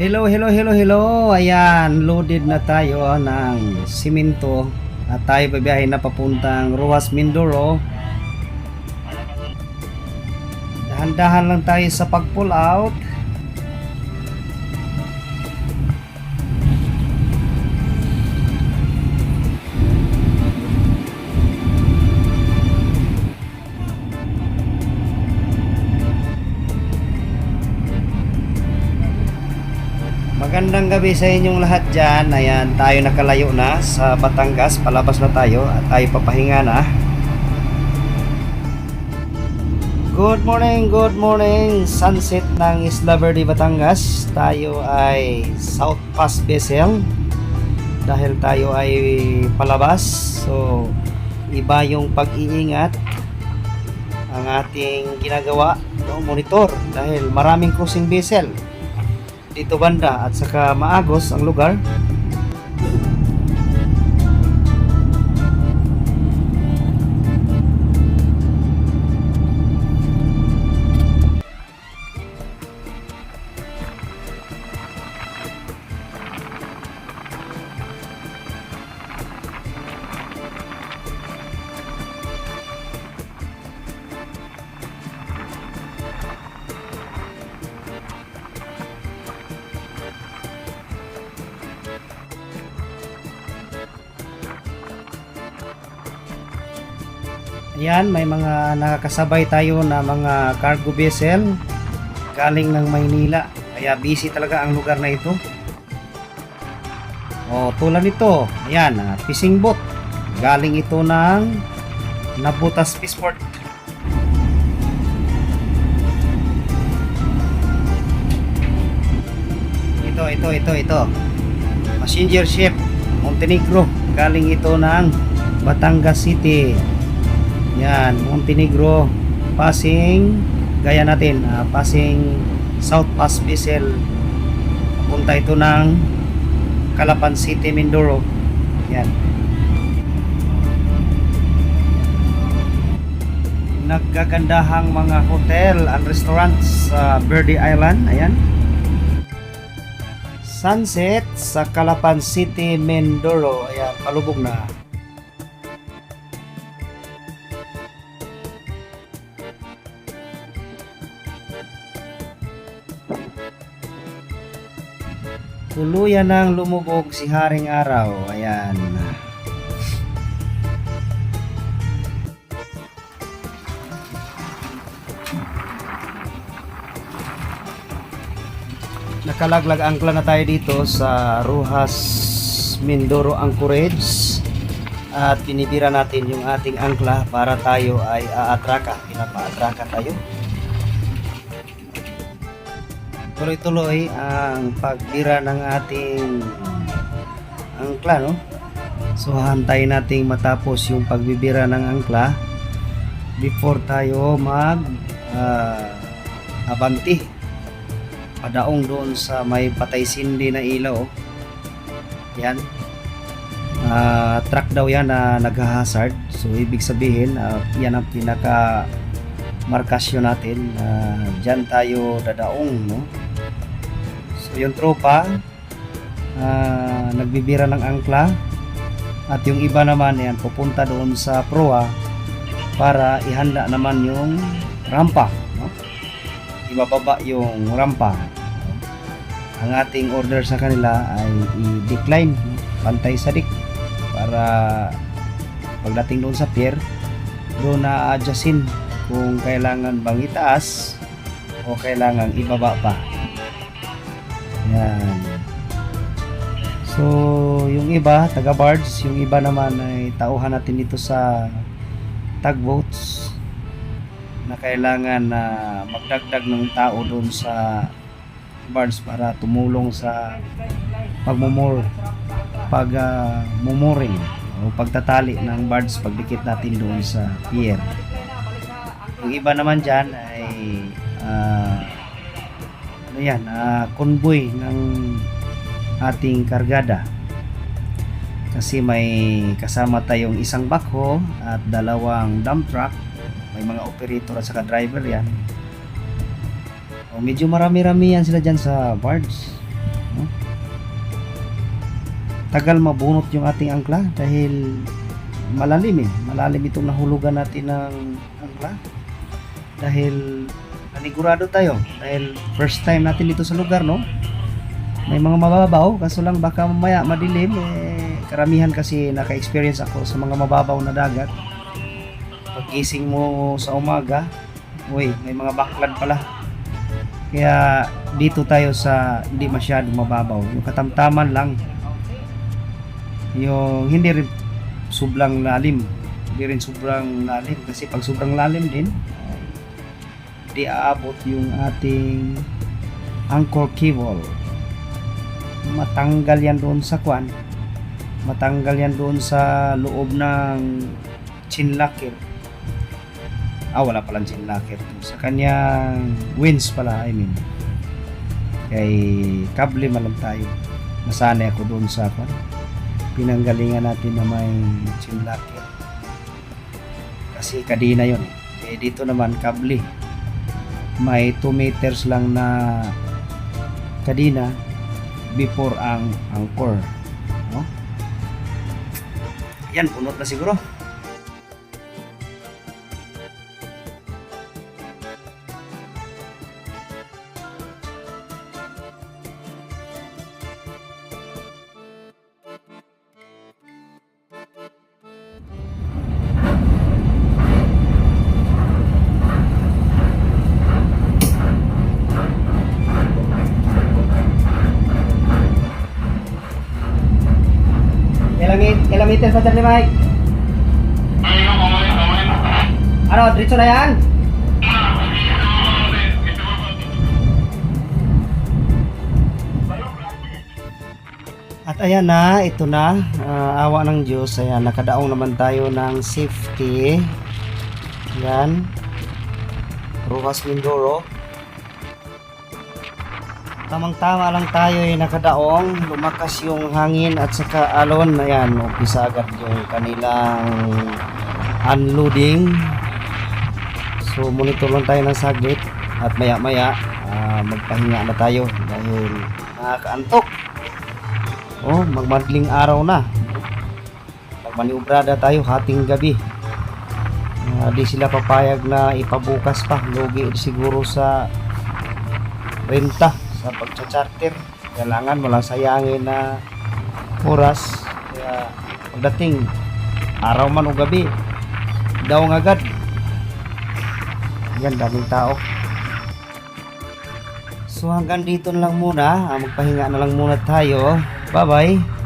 Hello, hello, hello, hello. Ayan, loaded na tayo ng simento at tayo babiyahe na papuntang Ruas Mindoro. Dahan-dahan lang tayo sa pag-pull out. Magandang gabi sa inyong lahat dyan. Ayan, tayo nakalayo na sa Batangas. Palabas na tayo at tayo papahinga na. Good morning, good morning. Sunset ng Isla Verde, Batangas. Tayo ay South Pass Vessel. Dahil tayo ay palabas. So, iba yung pag-iingat ang ating ginagawa no, monitor dahil maraming cruising vessel dito banda at saka maagos ang lugar Ayan, may mga nakakasabay tayo na mga cargo vessel galing ng Maynila. Kaya busy talaga ang lugar na ito. O, tulad nito, ayan, ah, fishing boat. Galing ito ng Nabutas Fishport. Ito, ito, ito, ito. Passenger ship, Montenegro. Galing ito ng Batangas City. Yan, Montenegro passing gaya natin, ah, passing South Pass Vessel. Punta ito ng Calapan City, Mindoro. Yan. Nagkagandahang mga hotel and restaurants sa Verde Island. Ayan. Sunset sa Calapan City, Mindoro. Ayan, palubog na. Tuluyan nang lumubog si Haring Araw. Ayan. Nakalaglag angkla na tayo dito sa Ruhas Mindoro Anchorage at pinibira natin yung ating angkla para tayo ay aatraka. Pinapaatraka tayo. Tuloy-tuloy ang pagbira ng ating angkla no? So hantayin nating matapos yung pagbibira ng angkla before tayo mag ah, abanti. Padaong doon sa may patay sindi na ilaw. Yan. Ah, truck daw yan na nag-hazard. So ibig sabihin ah, yan ang pinaka markasyon natin na dyan tayo dadaong no So yung tropa ah, nagbibira ng angkla. At yung iba naman yan pupunta doon sa proa para ihanda naman yung rampa no? ibababa yung rampa. Ang ating order sa kanila ay i-decline pantay sa dik para pagdating doon sa pier doon na adjustin kung kailangan bang itaas o kailangan ibaba pa yan. So, yung iba, taga barge, yung iba naman ay tauhan natin dito sa tugboats na kailangan na magdagdag ng tao doon sa barge para tumulong sa pagmumur pag uh, mumuring o pagtatali ng barge pagdikit natin doon sa pier. Yung iba naman dyan ay ah, ano yan, ah, convoy ng ating kargada. Kasi may kasama tayong isang backhoe at dalawang dump truck. May mga operator at saka driver yan. O medyo marami-rami yan sila dyan sa barge. no? tagal mabunot yung ating angkla dahil malalim eh malalim itong nahulugan natin ng angkla dahil nanigurado tayo dahil first time natin dito sa lugar no? May mga mababaw kaso lang baka mamaya madilim eh karamihan kasi naka-experience ako sa mga mababaw na dagat. Pagising mo sa umaga uy may mga baklad pala. Kaya dito tayo sa hindi masyadong mababaw. Yung katamtaman lang. Yung hindi rin sobrang lalim. Hindi rin sobrang lalim kasi pag sobrang lalim din di yung ating anchor cable. Matanggal yan doon sa kwan. Matanggal yan doon sa loob ng chin locker. Ah wala palang chin locker. Sa kanyang winds pala I mean. Kay kable man lang tayo. Nasanay ako doon sa kwan. Pinanggalingan natin na may chin locker. Kasi kadina yon eh dito naman kable may 2 meters lang na kadina before ang anchor no? yan punot na siguro Ilang, ilang meters pa ni Mike? Ano, diretso na yan? At ayan na, ito na, ah, awa ng Diyos, ayan, nakadaong naman tayo ng safety. Yan. Rojas Mindoro. Tamang-tama lang tayo ay nakadaong, lumakas yung hangin at saka alon, ayan, umpisa agad yung kanilang unloading. So monitor lang tayo ng saglit at maya-maya ah, magpahinga na tayo dahil nakakaantok. Oh, magmadling araw na. Magmaniubrada tayo hating gabi. Ah, di sila papayag na ipabukas pa. Lugi siguro sa renta sa pagcha-charter. Kailangan walang sayangin na oras. Kaya pagdating araw man o gabi, daw agad. Yan, daming tao. So hanggang dito na lang muna. Ah, magpahinga na lang muna tayo. Bye-bye.